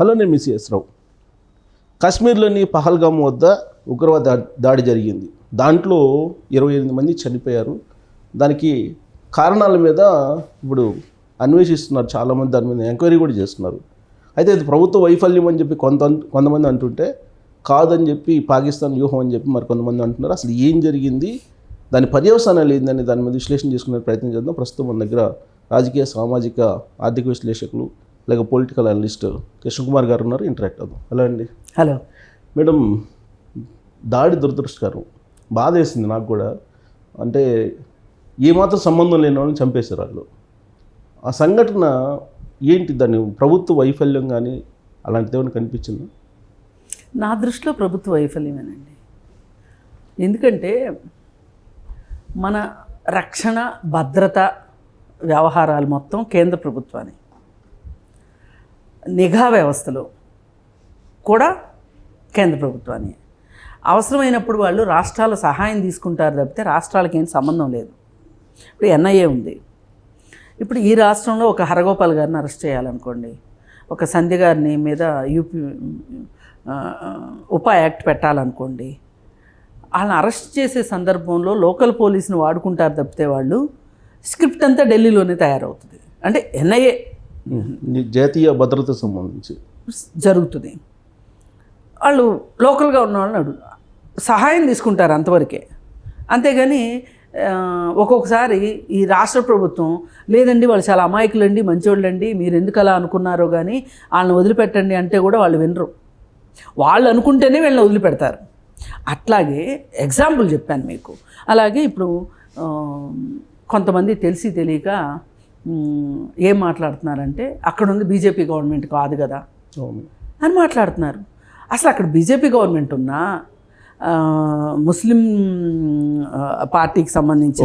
Hello నేను మిస్ఎస్ రావు కాశ్మీర్లోని పహల్గామ్ వద్ద ఉగ్రవాద దా- దాడి జరిగింది. దాంట్లో ఇరవై ఎనిమిది మంది చనిపోయారు. దానికి కారణాల మీద ఇప్పుడు అన్వేషిస్తున్నారు చాలామంది. దాని మీద ఎంక్వైరీ కూడా చేస్తున్నారు. అయితే ఇది ప్రభుత్వ వైఫల్యం అని చెప్పి కొంత కొంతమంది అంటుంటే కాదని చెప్పి పాకిస్తాన్ వ్యూహం అని చెప్పి మరి కొంతమంది అంటున్నారు. అసలు ఏం జరిగింది? దాని పర్యవసానాలు ఏందని దాని మీద విశ్లేషణ చేసుకునే ప్రయత్నం చేద్దాం. ప్రస్తుతం మన దగ్గర రాజకీయ సామాజిక ఆర్థిక విశ్లేషకులు లేక పొలిటికల్ అనలిస్ట్ కృష్ణకుమార్ గారు ఉన్నారు ఇంటరాక్ట్ అవుదాం. హలో అండి. హలో. మేడం దాడి దురదృష్టకరం. బాధ వేసింది నాకు కూడా. అంటే ఏమాత్రం సంబంధం లేని వాళ్ళని చంపేశారు వాళ్ళు. ఆ సంఘటన ఏంటి? దాన్ని ప్రభుత్వ వైఫల్యం కానీ అలాంటిది ఏమైనా కనిపించిందా? నా దృష్టిలో ప్రభుత్వ వైఫల్యమేనండి. ఎందుకంటే మన రక్షణ భద్రత వ్యవహారాలు మొత్తం కేంద్ర ప్రభుత్వాన్ని నిఘా వ్యవస్థలో కూడా కేంద్ర ప్రభుత్వాన్ని. అవసరమైనప్పుడు వాళ్ళు రాష్ట్రాల సహాయం తీసుకుంటారు తప్పితే రాష్ట్రాలకి ఏం సంబంధం లేదు. ఇప్పుడు ఎన్ఐఏ ఉంది. ఇప్పుడు ఈ రాష్ట్రంలో ఒక హరగోపాల్ గారిని అరెస్ట్ చేయాలనుకోండి. ఒక సంధ్య గారిని మీద యూపీ ఉపా యాక్ట్ పెట్టాలనుకోండి. వాళ్ళని అరెస్ట్ చేసే సందర్భంలో లోకల్ పోలీసుని వాడుకుంటారు తప్పితే వాళ్ళు స్క్రిప్ట్ అంతా ఢిల్లీలోనే తయారవుతుంది. అంటే ఎన్ఐఏ జాతీయ భద్రత సంబంధించి. జరుగుతుంది. వాళ్ళు లోకల్గా ఉన్న వాళ్ళని అడుగు సహాయం తీసుకుంటారు అంతవరకే. అంతేగాని ఒక్కొక్కసారి ఈ రాష్ట్ర ప్రభుత్వం లేదండి వాళ్ళు చాలా అమాయకులండి మంచోళ్ళండి మీరు ఎందుకు అలా అనుకున్నారో కానీ వాళ్ళని వదిలిపెట్టండి అంటే కూడా వాళ్ళు వినరు. వాళ్ళు అనుకుంటేనే వీళ్ళని వదిలిపెడతారు. అట్లాగే ఎగ్జాంపుల్ చెప్పాను మీకు. అలాగే ఇప్పుడు కొంతమంది తెలిసి తెలియక ఏం మాట్లాడుతున్నారంటే అక్కడ ఉంది బీజేపీ గవర్నమెంట్ కాదు కదా అని మాట్లాడుతున్నారు. అసలు అక్కడ బీజేపీ గవర్నమెంట్ ఉన్నా ముస్లిం పార్టీకి సంబంధించిన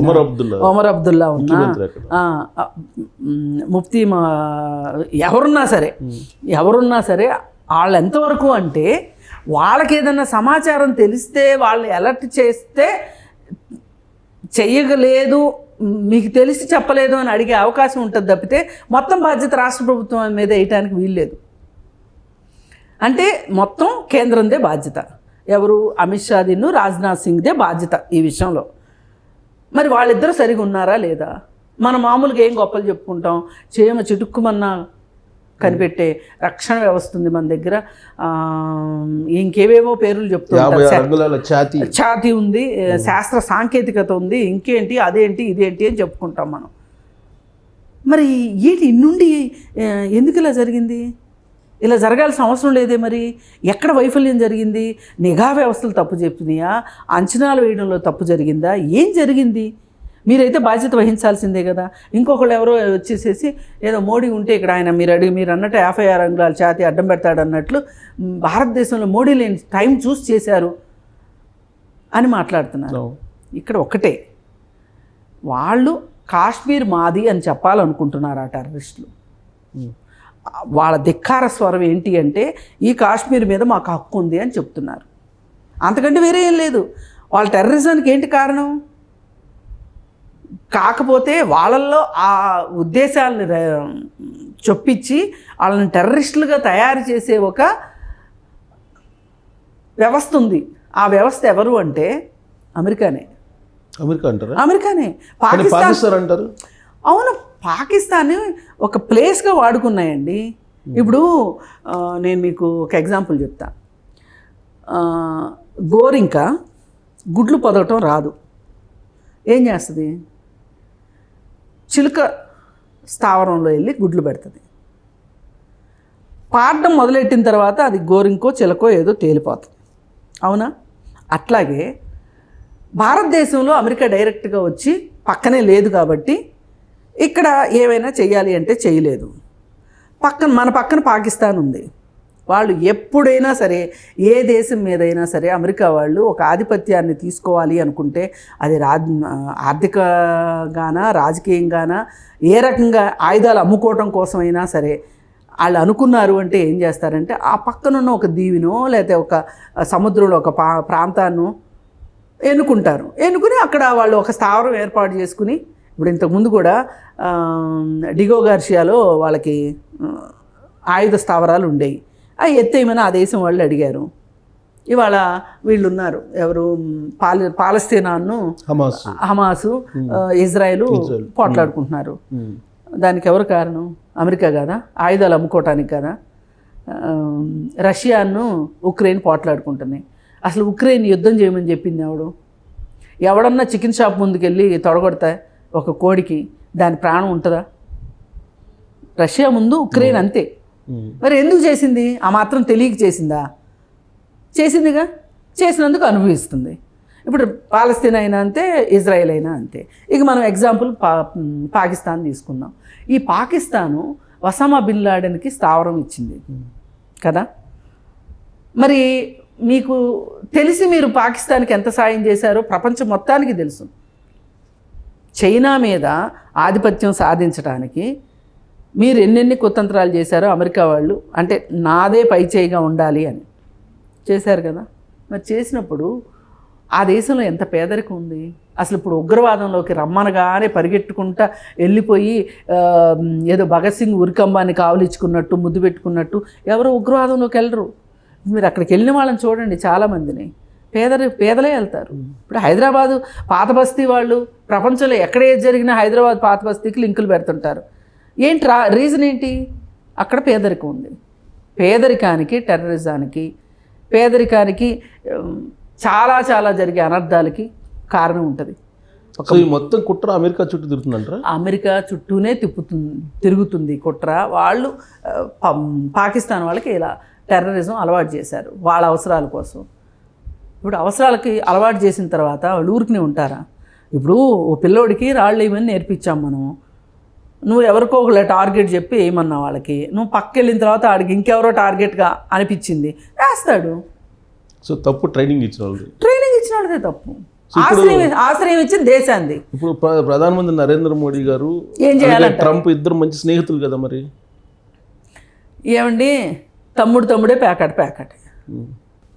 ఒమర్ అబ్దుల్లా? ఉన్నా? ముఫ్తీ మా ఎవరున్నా సరే ఎవరున్నా సరే వాళ్ళు ఎంతవరకు అంటే వాళ్ళకి ఏదైనా సమాచారం తెలిస్తే వాళ్ళు అలర్ట్ చేస్తే చెయ్యగలేదు మీకు తెలిసి చెప్పలేదు అని అడిగే అవకాశం ఉంటుంది తప్పితే మొత్తం బాధ్యత రాష్ట్ర ప్రభుత్వం మీద వేయటానికి వీల్లేదు. అంటే మొత్తం కేంద్రందే బాధ్యత. ఎవరు అమిత్ షాదిను రాజ్నాథ్ సింగ్దే బాధ్యత ఈ విషయంలో. మరి వాళ్ళిద్దరూ సరిగా ఉన్నారా లేదా? మనం మామూలుగా ఏం గొప్పలు చెప్పుకుంటాం చేయమ చిటుక్కుమన్నా కనిపెట్టే రక్షణ వ్యవస్థ ఉంది మన దగ్గర. ఇంకేవేవో పేర్లు చెప్తూ యాభై ఉంటారు. ఆరు అంగుళాల ఛాతీ. ఛాతీ ఉంది శాస్త్ర సాంకేతికత ఉంది ఇంకేంటి అదేంటి ఇదేంటి అని చెప్పుకుంటాం మనం. మరి ఏంటి నుండి ఎందుకు ఇలా జరిగింది? ఇలా జరగాల్సిన అవసరం లేదే మరి? ఎక్కడ వైఫల్యం జరిగింది? నిఘా వ్యవస్థలు తప్పు చెప్పినాయా? అంచనాలు వేయడంలో తప్పు జరిగిందా? ఏం జరిగింది? మీరైతే బాధ్యత వహించాల్సిందే కదా. ఇంకొకళ్ళు ఎవరో వచ్చేసేసి ఏదో మోడీ ఉంటే ఇక్కడ ఆయన మీరు అడిగి మీరు అన్నట్టు యాభై ఆరు అంగుళాల ఛాతీ అడ్డం పెడతాడు అన్నట్లు భారతదేశంలో మోడీ లేని టైం చూసి చేశారు అని మాట్లాడుతున్నారు. ఇక్కడ ఒకటే వాళ్ళు కాశ్మీర్ మాది అని చెప్పాలనుకుంటున్నారు ఆ టెర్రరిస్టులు. వాళ్ళ ధిక్కార స్వరం ఏంటి అంటే ఈ కాశ్మీర్ మీద మాకు హక్కు ఉంది అని చెప్తున్నారు. అంతకంటే వేరే ఏం లేదు. వాళ్ళ టెర్రరిజానికి ఏంటి కారణం? కాకపోతే వాళ్ళల్లో ఆ ఉద్దేశాలను చొప్పించి వాళ్ళని టెర్రరిస్టులుగా తయారు చేసే ఒక వ్యవస్థ ఉంది. ఆ వ్యవస్థ ఎవరు అంటే అమెరికానే. అమెరికా అంటారా? అమెరికానే. కానీ పాకిస్తాన్ అంటారు? అవును పాకిస్తాన్ ఒక ప్లేస్గా వాడుకున్నాయండి. ఇప్పుడు నేను మీకు ఒక ఎగ్జాంపుల్ చెప్తా. గోరింక గుడ్లు పొదగటం రాదు. ఏం చేస్తుంది? చిలుక స్థావరంలో వెళ్ళి గుడ్లు పెడుతుంది. పాడడం మొదలెట్టిన తర్వాత అది గోరింకో చిలకో ఏదో తేలిపోతుంది. అవునా? అట్లాగే భారతదేశంలో అమెరికా డైరెక్ట్గా వచ్చి పక్కనే లేదు కాబట్టి ఇక్కడ ఏమైనా చేయాలి అంటే చేయలేదు పక్కన మన పక్కన పాకిస్తాన్ ఉంది వాళ్ళు ఎప్పుడైనా సరే ఏ దేశం మీదైనా సరే అమెరికా వాళ్ళు ఒక ఆధిపత్యాన్ని తీసుకోవాలి అనుకుంటే అది రా ఆర్థికంగానా రాజకీయంగానా ఏ రకంగా ఆయుధాలు అమ్ముకోవటం కోసమైనా సరే వాళ్ళు అనుకున్నారు అంటే ఏం చేస్తారంటే ఆ పక్కనున్న ఒక దీవినో లేకపోతే ఒక సముద్రంలో ఒక పా ప్రాంతాన్నో ఎన్నుకుంటారు. ఎన్నుకుని అక్కడ వాళ్ళు ఒక స్థావరం ఏర్పాటు చేసుకుని ఇప్పుడు ఇంతకుముందు కూడా డిగో గార్షియాలో వాళ్ళకి ఆయుధ స్థావరాలు ఉండేవి ఆ ఎత్తేయమని ఆ దేశం వాళ్ళు అడిగారు. ఇవాళ వీళ్ళు ఉన్నారు ఎవరు? పాల పాలస్తీనాను హమాస్. ఇజ్రాయెల్ పోట్లాడుకుంటున్నారు. దానికి ఎవరు కారణం? అమెరికా కదా? ఆయుధాలు అమ్ముకోవటానికి కదా? రష్యాను ఉక్రెయిన్ పోట్లాడుకుంటున్నాయి అసలు ఉక్రెయిన్ యుద్ధం చేయమని చెప్పింది ఎవడు? ఎవడన్నా చికెన్ షాప్ ముందుకెళ్ళి తొడగొడతా ఒక కోడికి దాని ప్రాణం ఉంటుందా? రష్యా ముందు ఉక్రెయిన్ అంతే. మరి ఎందుకు చేసింది? ఆ మాత్రం తెలియక చేసిందా? చేసిందిగా? చేసినందుకు అనుభవిస్తుంది. ఇప్పుడు పాలస్తీన్ అయినా అంతే ఇజ్రాయెల్ అయినా అంతే. ఇక మనం ఎగ్జాంపుల్ పా పాకిస్తాన్ తీసుకుందాం. ఈ పాకిస్తాను వసామా బిన్ లాడెన్కి స్థావరం ఇచ్చింది. కదా? మరి మీకు తెలిసి మీరు పాకిస్తాన్కి ఎంత సాయం చేశారో ప్రపంచం మొత్తానికి తెలుసు. చైనా మీద ఆధిపత్యం సాధించడానికి మీరు ఎన్నెన్ని కుతంత్రాలు చేశారో అమెరికా వాళ్ళు అంటే నాదే పై చేయిగా ఉండాలి అని. చేశారు కదా? మరి చేసినప్పుడు ఆ దేశంలో ఎంత పేదరికం ఉంది? అసలు ఇప్పుడు ఉగ్రవాదంలోకి రమ్మనగానే పరిగెట్టుకుంటా వెళ్ళిపోయి ఏదో భగత్ సింగ్ ఉరికంబాన్ని కావలిచ్చుకున్నట్టు ముద్దు పెట్టుకున్నట్టు ఎవరు ఉగ్రవాదంలోకి వెళ్ళరు. మీరు అక్కడికి వెళ్ళిన వాళ్ళని చూడండి చాలామందిని. పేదరి పేదలే వెళ్తారు. ఇప్పుడు హైదరాబాదు పాత బస్తీ వాళ్ళు ప్రపంచంలో ఎక్కడ ఏది జరిగినా హైదరాబాద్ పాత బస్తీకి లింకులు పెడుతుంటారు. ఏంటి రా రీజన్ ఏంటి? అక్కడ పేదరికం ఉంది. పేదరికానికి టెర్రరిజానికి పేదరికానికి చాలా చాలా జరిగే అనర్థాలకి కారణం ఉంటుంది. ఈ మొత్తం కుట్ర అమెరికా చుట్టూ తిరుగుతుందంటారా? అమెరికా చుట్టూనే తిప్పుతుంది తిరుగుతుంది కుట్ర. వాళ్ళు పాకిస్తాన్ వాళ్ళకి ఇలా టెర్రరిజం అలవాటు చేశారు వాళ్ళ అవసరాల కోసం. ఇప్పుడు అవసరాలకి అలవాటు చేసిన తర్వాత వాళ్ళు ఊరికనే ఉంటారా? ఇప్పుడు ఓ పిల్లోడికి రాళ్ళు వేయమని నేర్పించాం మనం నువ్వు ఎవరికో ఒకళ్ళ టార్గెట్ చెప్పి ఏమన్నా వాళ్ళకి? నువ్వు పక్కకి వెళ్ళిన తర్వాత ఆడికి ఇంకెవరో టార్గెట్గా అనిపించింది? వేస్తాడు. సో తప్పు ట్రైనింగ్ ఇచ్చిన వాళ్ళు ట్రైనింగ్ ఇచ్చిన వాళ్ళదే తప్పు. ఆశ్రయం ఆశ్రయం ఇచ్చింది దేశాన్ని ఇప్పుడు ప్ర- ప్రధానమంత్రి నరేంద్ర మోడీ గారు ఏం చేయాలంట ట్రంప్ ఇద్దరు మంచి స్నేహితులు కదా మరి? ఏమండి? తమ్ముడు తమ్ముడే ప్యాకెట్ ప్యాకెట్.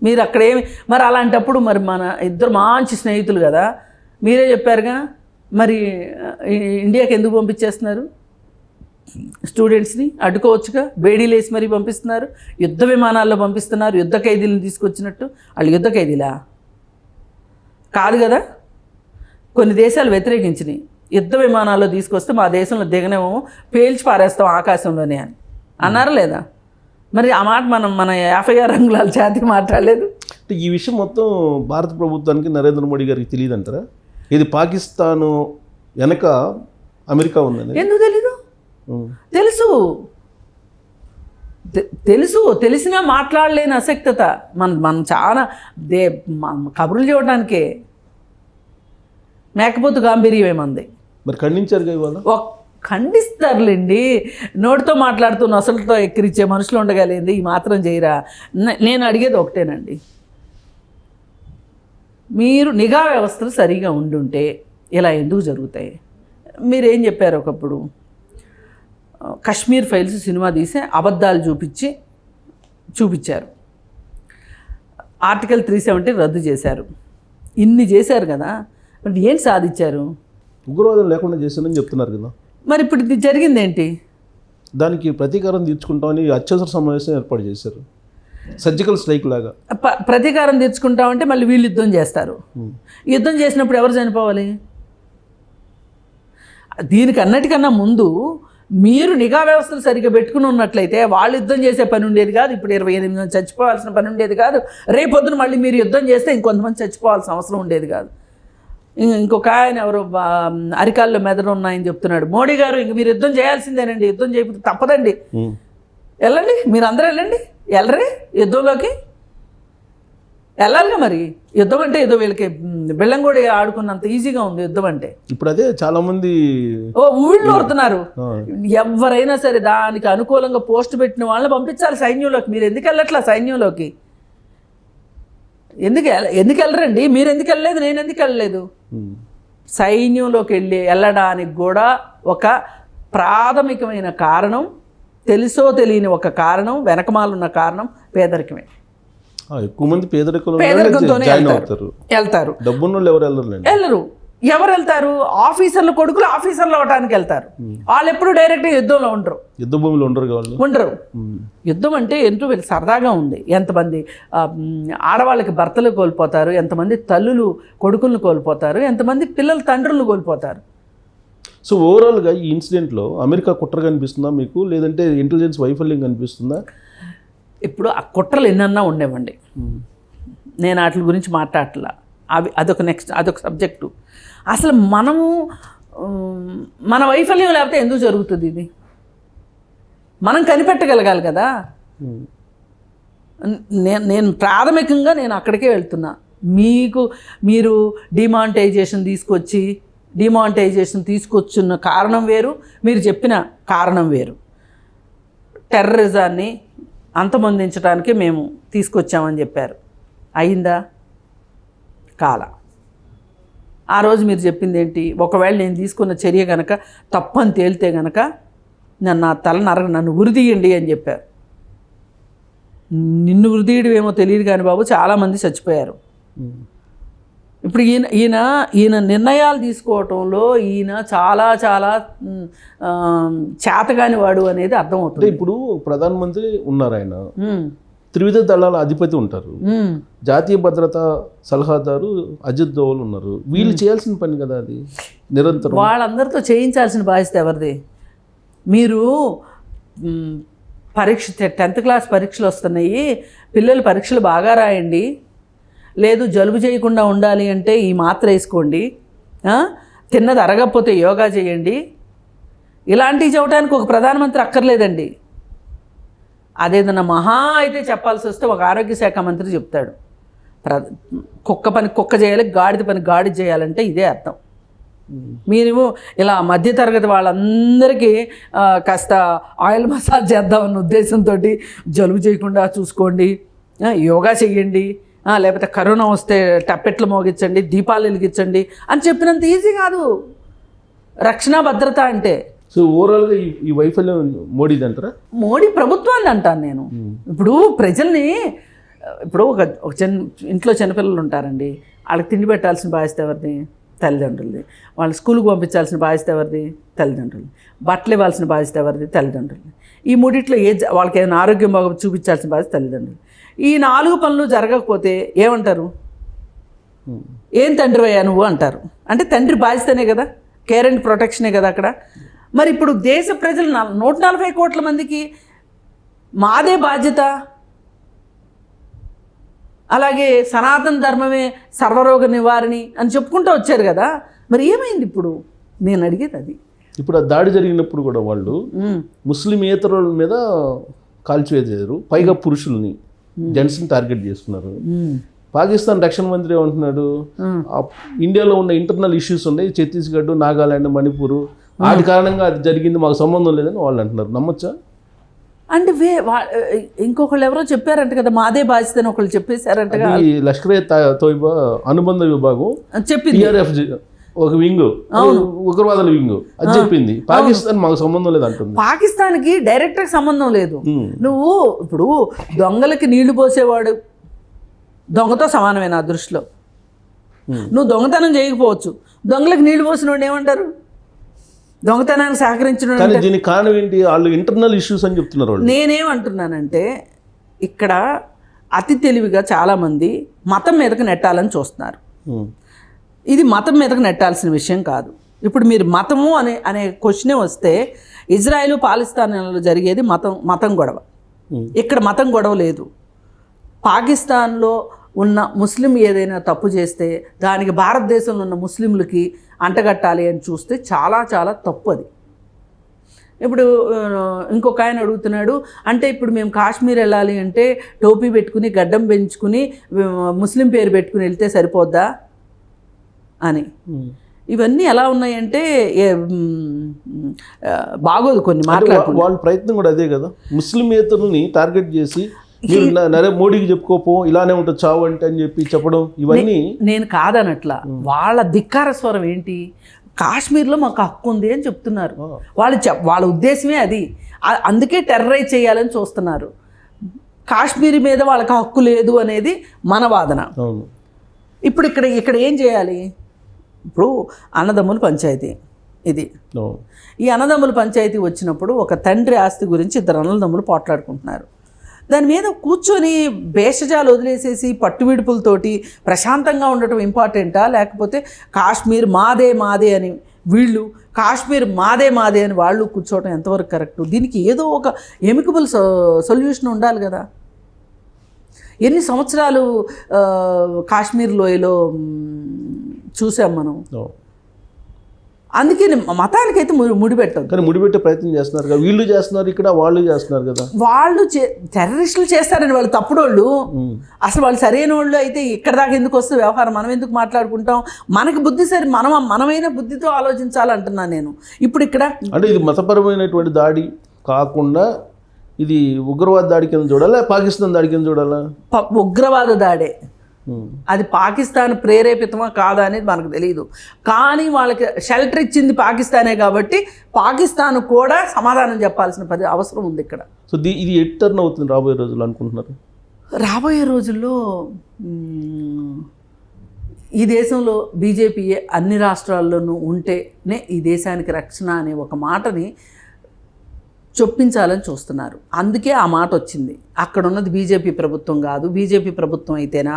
మీరు అక్కడేమి మరి అలాంటప్పుడు మరి మన ఇద్దరు మంచి స్నేహితులు కదా. మీరే చెప్పారుగా? మరి ఇండియాకి ఎందుకు పంపించేస్తున్నారు? స్టూడెంట్స్ని అడ్డుకోవచ్చుగా. బేడీలు వేసి మరీ పంపిస్తున్నారు. యుద్ధ విమానాల్లో పంపిస్తున్నారు. యుద్ధ ఖైదీలను తీసుకొచ్చినట్టు. వాళ్ళు యుద్ధ ఖైదీలా? కాదు కదా? కొన్ని దేశాలు వ్యతిరేకించినాయి. యుద్ధ విమానాల్లో తీసుకొస్తే మా దేశంలో దిగనేమో పేల్చి పారేస్తాం ఆకాశంలోనే అని. అన్నారా లేదా? మరి ఆ మాట మనం మన యాభై ఆరు అంగుళాల చేతికి మాట్లాడలేదు? అంటే ఈ విషయం మొత్తం భారత ప్రభుత్వానికి నరేంద్ర మోడీ గారికి తెలియదు అంటారా ఇది పాకిస్తాను వెనక అమెరికా ఉందని. ఎందుకు తెలీదు. తెలుసు. తెలుసు. తెలిసినా మాట్లాడలేని అసక్తత. మన మనం చాలా దే కబుర్లు చూడడానికే మేకపోతు గాంభీర్యం ఏమంది మరి ఇవాళ? ఒక్ ఖండిస్తారులేండి. నోటితో మాట్లాడుతూ నొసలతో ఎక్కిరిచ్చే మనుషులు ఉండగలిగింది ఈ మాత్రం చేయరా? నేను అడిగేది ఒకటేనండి. మీరు నిఘా వ్యవస్థలు సరిగా ఉండుంటే ఇలా ఎందుకు జరుగుతాయి? మీరేం చెప్పారు ఒకప్పుడు? కశ్మీర్ ఫైల్స్ సినిమా తీసి అబద్ధాలు చూపించి చూపించారు. ఆర్టికల్ త్రీ సెవెంటీ రద్దు చేశారు. ఇన్ని చేశారు కదా మరి ఏం సాధించారు? ఉగ్రవాదం లేకుండా చేశానని చెప్తున్నారు కదా. మరి ఇప్పుడు ఇది జరిగిందేంటి? దానికి ప్రతీకారం తీర్చుకుంటామని అత్యవసర సమావేశం ఏర్పాటు చేశారు. సర్జికల్ స్ట్రైక్ లాగా. ప్రతీకారం తెచ్చుకుంటామంటే మళ్ళీ వీళ్ళు యుద్ధం చేస్తారు. యుద్ధం చేసినప్పుడు ఎవరు చనిపోవాలి? దీనికి అన్నిటికన్నా ముందు మీరు నిఘా వ్యవస్థలు సరిగ్గా పెట్టుకుని ఉన్నట్లయితే వాళ్ళు యుద్ధం చేసే పని ఉండేది కాదు. ఇప్పుడు ఇరవై ఎనిమిది మంది చచ్చిపోవాల్సిన పని ఉండేది కాదు. రేపొద్దున మళ్ళీ మీరు యుద్ధం చేస్తే ఇంకొంతమంది చచ్చిపోవాల్సిన అవసరం ఉండేది కాదు. ఇంకొక ఆయన ఎవరు అరికాల్లో మెదడు ఉన్నాయని చెప్తున్నాడు. మోడీ గారు ఇంక మీరు యుద్ధం చేయాల్సిందేనండి. యుద్ధం చేయకపోతే తప్పదండి. వెళ్ళండి. మీరు అందరూ వెళ్ళండి. వెళ్ళరే. యుద్ధంలోకి వెళ్ళాలిగా మరి? యుద్ధం అంటే ఏదో వీళ్ళకి మ్, బెల్లంగూడి ఆడుకున్నంత ఈజీగా ఉంది యుద్ధం అంటే. ఇప్పుడు అదే చాలా మంది ఓ ఊళ్ళో వడుతున్నారు ఆ, ఎవరైనా సరే దానికి అనుకూలంగా పోస్ట్ పెట్టిన వాళ్ళని పంపించాలి సైన్యంలోకి. మీరు ఎందుకు వెళ్ళట్లా సైన్యంలోకి? ఎందుకు ఎందుకు వెళ్ళరండి? మీరు ఎందుకు వెళ్ళలేదు? నేను ఎందుకు వెళ్ళలేదు. సైన్యంలోకి వెళ్ళి వెళ్ళడానికి కూడా ఒక ప్రాథమికమైన కారణం తెలుసో తెలియని ఒక కారణం వెనకమాలున్న కారణం పేదరికమే. ఎక్కువ మంది పేదరికంలో పేదరికంతోనే అవుతారు. వెళ్తారు. డబ్బున్న వాళ్ళు ఎవరు వెళ్ళరులేండి వెళ్ళరు. ఎవరు వెళ్తారు? ఆఫీసర్ల కొడుకులు ఆఫీసర్లు అవడానికి వెళ్తారు. వాళ్ళు ఎప్పుడు డైరెక్ట్గా యుద్ధంలో ఉండరు. యుద్ధ భూమిలో ఉండరు ఉండరు. యుద్ధం అంటే ఎంతో సరదాగా ఉంది. ఎంతమంది ఆడవాళ్ళకి భర్తలు కోల్పోతారు ఎంతమంది తల్లులు కొడుకులను కోల్పోతారు ఎంతమంది పిల్లలు తండ్రులను కోల్పోతారు. సో ఓవరాల్గా ఈ ఇన్సిడెంట్లో అమెరికా కుట్ర కనిపిస్తుందా మీకు? లేదంటే ఇంటెలిజెన్స్ వైఫల్యం కనిపిస్తుందా? ఇప్పుడు ఆ కుట్రలు ఎన్నన్నా ఉండేవండి. నేను వాటి గురించి మాట్లాడట్లా. అవి అదొక నెక్స్ట్ అదొక సబ్జెక్టు అసలు మనము మన వైఫల్యం లేకపోతే ఎందుకు జరుగుతుంది ఇది? మనం కనిపెట్టగలగాలి కదా. నేను నేను ప్రాథమికంగా నేను అక్కడికే వెళ్తున్నా. మీకు మీరు డిమానిటైజేషన్ తీసుకొచ్చి డిమానిటైజేషన్ తీసుకొచ్చున్న కారణం వేరు మీరు చెప్పిన కారణం వేరు. టెర్రరిజాన్ని అంతమొందించడానికి మేము తీసుకొచ్చామని చెప్పారు. అయిందా? కాల. ఆ రోజు మీరు చెప్పింది ఏంటి ఒకవేళ నేను తీసుకున్న చర్య కనుక తప్పని తేలితే గనక నన్ను నా తల నరగ నన్ను ఉరిదీయండి అని చెప్పారు. నిన్ను ఉరిదీయడం ఏమో తెలియదు కానీ బాబు చాలామంది చచ్చిపోయారు. ఇప్పుడు ఈయన ఈయన ఈయన నిర్ణయాలు తీసుకోవటంలో ఈయన చాలా చాలా చేతగాని వాడు అనేది అర్థమవుతుంది. ఇప్పుడు ప్రధానమంత్రి ఉన్నారు ఆయన. త్రివిధ దళాల అధిపతి ఉంటారు. జాతీయ భద్రతా సలహాదారు అజిత్ దోవల్ ఉన్నారు. వీళ్ళు చేయాల్సిన పని కదా అది? నిరంతరం. వాళ్ళందరితో చేయించాల్సిన బాధ్యత ఎవరిది? మీరు పరీక్ష టెన్త్ క్లాస్ పరీక్షలు వస్తున్నాయి. పిల్లలు పరీక్షలు బాగా రాయండి. లేదు జలుబు చేయకుండా ఉండాలి అంటే ఈ మాత్ర వేసుకోండి. తిన్నది అరగకపోతే యోగా చేయండి. ఇలాంటివి చెప్పడానికి ఒక ప్రధానమంత్రి అక్కర్లేదండి. అదేదన్నా మహా అయితే చెప్పాల్సి వస్తే ఒక ఆరోగ్య శాఖ మంత్రి చెప్తాడు. ప్ర కుక్క పని కుక్క చేయాలి గాడిద పని గాడి చేయాలంటే ఇదే అర్థం. మీరు ఇలా మధ్యతరగతి వాళ్ళందరికీ కాస్త ఆయిల్ మసాజ్ చేద్దామన్న ఉద్దేశంతో జలుబు చేయకుండా చూసుకోండి. యోగా చెయ్యండి. లేకపోతే కరోనా వస్తే టప్పెట్లు మోగించండి దీపాలు వెలిగించండి అని చెప్పినంత ఈజీ కాదు. రక్షణ భద్రత అంటే. సో ఓవరాల్గా ఈ వైఫల్యం మోడీది అంటారా? మోడీ ప్రభుత్వాన్ని అంటాను నేను. ఇప్పుడు ప్రజల్ని ఇప్పుడు ఒక ఒక చిన్న ఇంట్లో చిన్నపిల్లలు ఉంటారండి. వాళ్ళకి తిండి పెట్టాల్సిన బాధ్యత ఎవరిది? తల్లిదండ్రులది. వాళ్ళని స్కూల్కి పంపించాల్సిన బాధ్యత ఎవరిది? తల్లిదండ్రులు బట్టలు ఇవ్వాల్సిన బాధ్యత ఎవరిది? తల్లిదండ్రులు ఈ మూడిట్లో ఏ వాళ్ళకి ఏదైనా ఆరోగ్యం బాగా చూపించాల్సిన బాధ్యత తల్లిదండ్రులు ఈ నాలుగు పనులు జరగకపోతే ఏమంటారు? ఏం తండ్రి అయ్యా నువ్వు అంటారు. అంటే తండ్రి బాధ్యతనే కదా కేర్ అండ్ ప్రొటెక్షనే కదా అక్కడ. మరి ఇప్పుడు దేశ ప్రజలు నూట నలభై కోట్ల మందికి మాదే బాధ్యత? అలాగే సనాతన ధర్మమే సర్వరోగ నివారణి అని చెప్పుకుంటూ వచ్చారు కదా. మరి ఏమైంది ఇప్పుడు? నేను అడిగేది అది. ఇప్పుడు ఆ దాడి జరిగినప్పుడు కూడా వాళ్ళు ముస్లిమేతరుల మీద కాల్చివేశారు పైగా పురుషుల్ని. జెంట్స్ని టార్గెట్ చేసుకున్నారు. ఉమ్, పాకిస్తాన్ రక్షణ మంత్రి ఏమంటున్నాడు. ఆ ఇండియాలో ఉన్న ఇంటర్నల్ ఇష్యూస్ ఉన్నాయి. ఛత్తీస్గఢ్ నాగాలాండ్ మణిపూర్. వాటి కారణంగా అది జరిగింది. మాకు సంబంధం లేదని వాళ్ళు అంటున్నారు. నమ్మొచ్చా? అంటే వే వా- ఇంకొకళ్ళు ఎవరో చెప్పారంట కదా మాదే బాధ్యత అని ఒకళ్ళు చెప్పేశారంటగా. ఈ లష్కర్ ఏ తోయిబా అనుబంధ విభాగం చెప్పింది. ఒక వింగ్. ఉగ్రవాదుల వింగ్. అది చెప్పింది. పాకిస్తాన్ మాకు సంబంధం లేదు అంటుంది. పాకిస్తాన్కి డైరెక్ట్గా సంబంధం లేదు. నువ్వు ఇప్పుడు దొంగలకి నీళ్ళు పోసేవాడు దొంగతో సమానమే నా దృష్టిలో. నువ్వు దొంగతనం చేయకపోవచ్చు. దొంగలకు నీళ్ళు పోసిన వాడు ఏమంటారు? దొంగతనానికి సహకరించిన దీనికి కారణం ఏంటి? వాళ్ళు ఇంటర్నల్ ఇష్యూస్ అని చెప్తున్నారు నేనేమంటున్నానంటే ఇక్కడ అతి తెలివిగా చాలామంది మతం మీదకి నెట్టాలని చూస్తున్నారు. ఇది మతం మీదకి నెట్టాల్సిన విషయం కాదు. ఇప్పుడు మీరు మతము అనే అనే క్వశ్చనే వస్తే ఇజ్రాయెల్ పాలిస్తాన్లో జరిగేది మతం మతం గొడవ. ఇక్కడ మతం గొడవ లేదు. పాకిస్తాన్లో ఉన్న ముస్లిం ఏదైనా తప్పు చేస్తే దానికి భారతదేశంలో ఉన్న ముస్లింలకి అంటగట్టాలి అని చూస్తే చాలా చాలా తప్పు అది. ఇప్పుడు ఇంకొక ఆయన అడుగుతున్నాడు అంటే ఇప్పుడు మేము కాశ్మీర్ వెళ్ళాలి అంటే టోపీ పెట్టుకుని గడ్డం పెంచుకుని ముస్లిం పేరు పెట్టుకుని వెళ్తే సరిపోద్దా? అని. ఉమ్. ఇవన్నీ ఎలా ఉన్నాయంటే బాగోదు కొన్ని మాట్లాడుకుంటే వాళ్ళ ప్రయత్నం కూడా అదే కదా. ముస్లిమేతరుల్ని టార్గెట్ చేసి మీరు నరే మోడీకి చెప్పుకోపో ఇలానే ఉంటుంది చావు అంటే అని చెప్పి చెప్పడం ఇవన్నీ నేను కాదనట్లా. వాళ్ళ ధిక్కార స్వరం ఏంటి? కాశ్మీర్లో మాకు హక్కు ఉంది అని చెప్తున్నారు. వాళ్ళు చెప్ వాళ్ళ ఉద్దేశమే అది. అందుకే టెర్రరైజ్ చేయాలని చూస్తున్నారు. కాశ్మీర్ మీద వాళ్ళకి హక్కు లేదు అనేది మన వాదన. ఇప్పుడు ఇక్కడ ఇక్కడ ఏం చేయాలి? ఇప్పుడు అన్నదమ్ముల పంచాయతీ ఇది. ఈ అన్నదమ్ముల పంచాయతీ వచ్చినప్పుడు ఒక తండ్రి ఆస్తి గురించి ఇద్దరు అన్నదమ్ములు పోట్లాడుకుంటున్నారు. దాని మీద కూర్చొని భేషజాలు వదిలేసేసి పట్టువిడుపులతోటి ప్రశాంతంగా ఉండటం ఇంపార్టెంటా? లేకపోతే కాశ్మీర్ మాదే మాదే అని వీళ్ళు కాశ్మీర్ మాదే మాదే అని వాళ్ళు కూర్చోవడం ఎంతవరకు కరెక్ట్? దీనికి ఏదో ఒక ఎమికబుల్ సొల్యూషన్ ఉండాలి కదా. ఎన్ని సంవత్సరాలు కాశ్మీర్ లోయలో చూసాం మనం. అందుకే మతానికైతే ము- ముడిపెట్టదు కానీ ముడిపెట్టే ప్రయత్నం చేస్తున్నారు కదా. వీళ్ళు చేస్తున్నారు ఇక్కడ వాళ్ళు చేస్తున్నారు కదా. వాళ్ళు చే- టెర్రరిస్టులు చేస్తారని వాళ్ళు తప్పుడోళ్ళు. అసలు వాళ్ళు సరైన వాళ్ళు అయితే ఇక్కడ దాకా ఎందుకు వస్తే వ్యవహారం మనం ఎందుకు మాట్లాడుకుంటాం? మనకి బుద్ధి సరి మనం మనమైన బుద్ధితో ఆలోచించాలంటున్నాను నేను. ఇప్పుడు ఇక్కడ అంటే ఇది మతపరమైనటువంటి దాడి కాకుండా ఇది ఉగ్రవాద దాడి కింద చూడాలా? పాకిస్తాన్ దాడి కింద చూడాలా? ఉగ్రవాద దాడే. అది పాకిస్తాన్ ప్రేరేపితమా కాదా అనేది మనకు తెలియదు కానీ వాళ్ళకి షెల్టర్ ఇచ్చింది పాకిస్తానే కాబట్టి పాకిస్తాన్ కూడా సమాధానం చెప్పాల్సిన పది అవసరం ఉంది ఇక్కడ. సో ఇది ఎట్ టర్న్ అవుతుంది రాబోయే రోజులు అనుకుంటున్నారు? రాబోయే రోజుల్లో ఈ దేశంలో బీజేపీ అన్ని రాష్ట్రాల్లోనూ ఉంటేనే ఈ దేశానికి రక్షణ అనే ఒక మాటని చొప్పించాలని చూస్తున్నారు. అందుకే ఆ మాట వచ్చింది. అక్కడ ఉన్నది బీజేపీ ప్రభుత్వం కాదు. బీజేపీ ప్రభుత్వం అయితేనా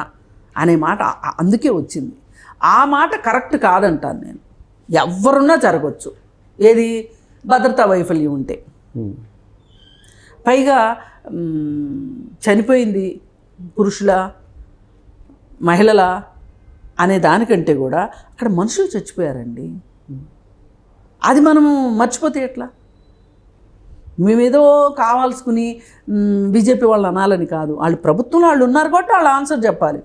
అనే మాట అందుకే వచ్చింది. ఆ మాట కరెక్ట్ కాదంటాను నేను. ఎవరున్నా జరగవచ్చు ఏది? భద్రతా వైఫల్యం ఉంటే. పైగా చనిపోయింది పురుషుల మహిళల అనే దానికంటే కూడా అక్కడ మనుషులు చచ్చిపోయారండి. అది మనము మర్చిపోతే ఎట్లా? మేమేదో కావాల్సుకుని బీజేపీ వాళ్ళు అనాలని కాదు. వాళ్ళు ప్రభుత్వంలో వాళ్ళు ఉన్నారు కాబట్టి వాళ్ళు ఆన్సర్ చెప్పాలి.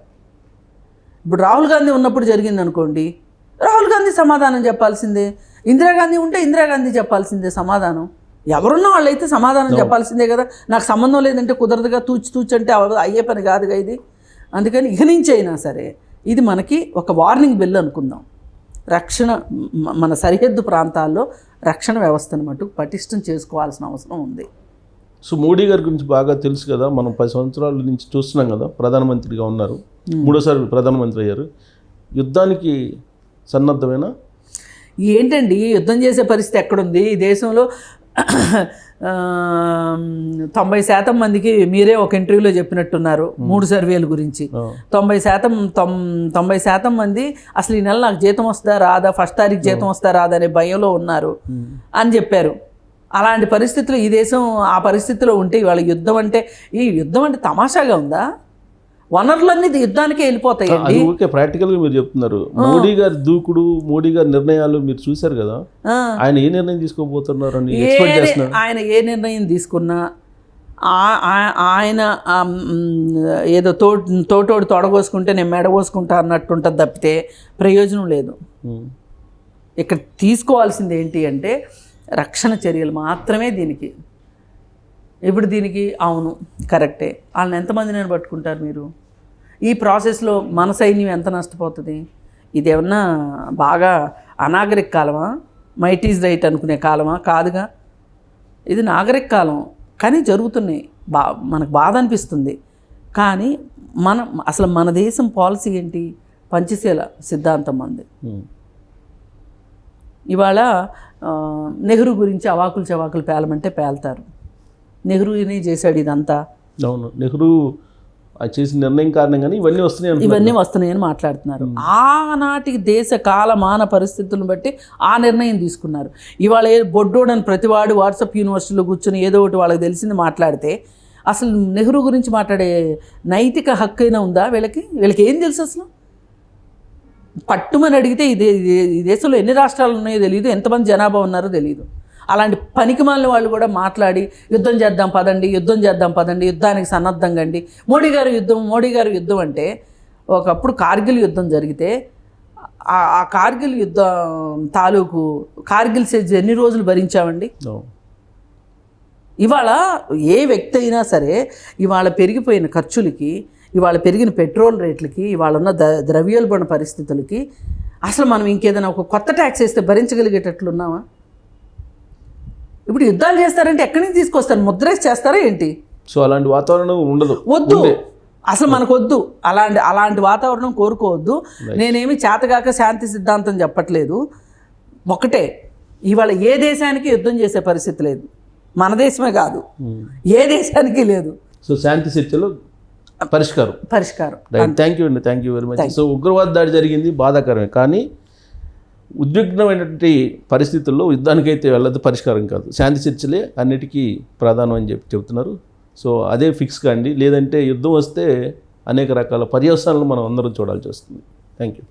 ఇప్పుడు రాహుల్ గాంధీ ఉన్నప్పుడు జరిగింది అనుకోండి రాహుల్ గాంధీ సమాధానం చెప్పాల్సిందే. ఇందిరాగాంధీ ఉంటే ఇందిరాగాంధీ చెప్పాల్సిందే సమాధానం. ఎవరున్నా వాళ్ళైతే సమాధానం చెప్పాల్సిందే కదా. నాకు సంబంధం లేదంటే కుదరదుగా తూచి తూచి అంటే అయ్యే పని కాదుగా ఇది. అందుకని ఇక నుంచి అయినా సరే ఇది మనకి ఒక వార్నింగ్ బిల్ అనుకుందాం. రక్షణ మన సరిహద్దు ప్రాంతాల్లో రక్షణ వ్యవస్థను మటుకు పటిష్టం చేసుకోవాల్సిన అవసరం ఉంది. సో మోడీ గారి గురించి బాగా తెలుసు కదా. మనం పది సంవత్సరాల నుంచి చూస్తున్నాం కదా. ప్రధానమంత్రిగా ఉన్నారు. మూడోసారి ప్రధానమంత్రి అయ్యారు. యుద్ధానికి సన్నద్ధమైన? ఏంటండి యుద్ధం చేసే పరిస్థితి ఎక్కడుంది? ఈ దేశంలో తొంభై శాతం మందికి మీరే ఒక ఇంటర్వ్యూలో చెప్పినట్టున్నారు మూడు సర్వేల గురించి. తొంభై శాతం తొం తొంభై శాతం మంది అసలు ఈ నెల నాకు జీతం వస్తుందా రాదా ఫస్ట్ తారీఖు జీతం వస్తుందా రాదా అనే భయంలో ఉన్నారు అని చెప్పారు. అలాంటి పరిస్థితులు ఈ దేశం ఆ పరిస్థితిలో ఉంటే ఇవాళ యుద్ధం అంటే ఈ యుద్ధం అంటే తమాషాగా ఉందా? వనరులన్నీ యుద్ధానికే వెళ్ళిపోతాయండి. అది ఓకే ప్రాక్టికల్గా మీరు చెప్తున్నారు. మోడీ గారి దూకుడు మోడీ గారి నిర్ణయాలు మీరు చూశారు కదా. ఆయన ఏ నిర్ణయం తీసుకోబోతున్నారు అని ఆయన ఏ నిర్ణయం తీసుకున్నా ఆయన ఏదో తో తోటోడు తొడగోసుకుంటే నేను మెడగోసుకుంటా అన్నట్టు ఉంటుంది తప్పితే ప్రయోజనం లేదు. ఇక్కడ తీసుకోవాల్సింది ఏంటి అంటే రక్షణ చర్యలు మాత్రమే దీనికి. ఇప్పుడు దీనికి అవును కరెక్టే. వాళ్ళని ఎంతమందిని పట్టుకుంటారు మీరు? ఈ ప్రాసెస్లో మన సైన్యం ఎంత నష్టపోతుంది? ఇదేమన్నా బాగా అనాగరిక కాలమా? మైట్ ఈజ్ రైట్ అనుకునే కాలమా? కాదుగా. ఇది నాగరిక కాలం. కానీ జరుగుతున్నాయి. బా మనకు బాధ అనిపిస్తుంది. కానీ మన అసలు మన దేశం పాలసీ ఏంటి? పంచశీల సిద్ధాంతం మంది ఉమ్. ఇవాళ నెహ్రూ గురించి అవాకులు చవాకులు పేలమంటే పేల్తారు. నెహ్రూనే చేశాడు ఇదంతా. అవును నెహ్రూ చేసిన నిర్ణయం కారణంగానే ఇవన్నీ వస్తున్నాయి. ఇవన్నీ వస్తున్నాయని మాట్లాడుతున్నారు. ఆనాటి దేశ కాల మాన పరిస్థితులను బట్టి ఆ నిర్ణయం తీసుకున్నారు. ఇవాళ ఏ బొడ్డోడని ప్రతివాడు వాట్సాప్ యూనివర్సిటీలో కూర్చొని ఏదో ఒకటి వాళ్ళకి తెలిసింది మాట్లాడితే అసలు నెహ్రూ గురించి మాట్లాడే నైతిక హక్కు అయినా ఉందా వీళ్ళకి? వీళ్ళకి ఏం తెలుసు అసలు? పట్టుమని అడిగితే ఇదే ఇదే- ఈ దేశంలో ఎన్ని రాష్ట్రాలు ఉన్నాయో తెలియదు ఎంతమంది జనాభా ఉన్నారో తెలియదు. అలాంటి పనికిమాలిన వాళ్ళు కూడా మాట్లాడి యుద్ధం చేద్దాం పదండి యుద్ధం చేద్దాం పదండి యుద్ధానికి సన్నద్ధంగా అండి మోడీ గారు యుద్ధం మోడీ గారు యుద్ధం అంటే ఒకప్పుడు కార్గిల్ యుద్ధం జరిగితే ఆ- కార్గిల్ యుద్ధం తాలూకు కార్గిల్ సెజ్ ఎన్ని రోజులు భరించామండి. ఇవాళ ఏ వ్యక్తి అయినా సరే ఇవాళ పెరిగిపోయిన ఖర్చులకి ఇవాళ పెరిగిన పెట్రోల్ రేట్లకి ఇవాళ ఉన్న ద ద్రవ్యోల్బణ పరిస్థితులకి అసలు మనం ఇంకేదైనా ఒక కొత్త ట్యాక్స్ వేస్తే భరించగలిగేటట్లు ఉన్నామా? ఇప్పుడు యుద్ధాలు చేస్తారంటే ఎక్కడి నుంచి తీసుకొస్తారు? ముద్రేసి చేస్తారా ఏంటి? సో అలాంటి వాతావరణం ఉండదు. వద్దు. అసలు మనకొద్దు అలాంటి అలాంటి వాతావరణం కోరుకోవద్దు. నేనేమి చేతగాక శాంతి సిద్ధాంతం చెప్పట్లేదు. ఒకటే ఇవాళ ఏ దేశానికి యుద్ధం చేసే పరిస్థితి లేదు. మన దేశమే కాదు. ఏ దేశానికి లేదు. సో శాంతి చర్చలో పరిష్కారం. పరిష్కారం. థ్యాంక్ యూ అండి. Thank you very much so ఉగ్రవాద దాడి జరిగింది బాధాకరమే. కానీ ఉద్విగ్నమైనటువంటి పరిస్థితుల్లో యుద్ధానికైతే వెళ్ళదు పరిష్కారం కాదు. శాంతి చర్చలే అన్నిటికీ ప్రధానం అని చెప్పి చెబుతున్నారు. సో అదే ఫిక్స్ కాండి. లేదంటే యుద్ధం వస్తే అనేక రకాల పర్యవసానాలు మనం అందరం చూడాల్సి వస్తుంది. Thank you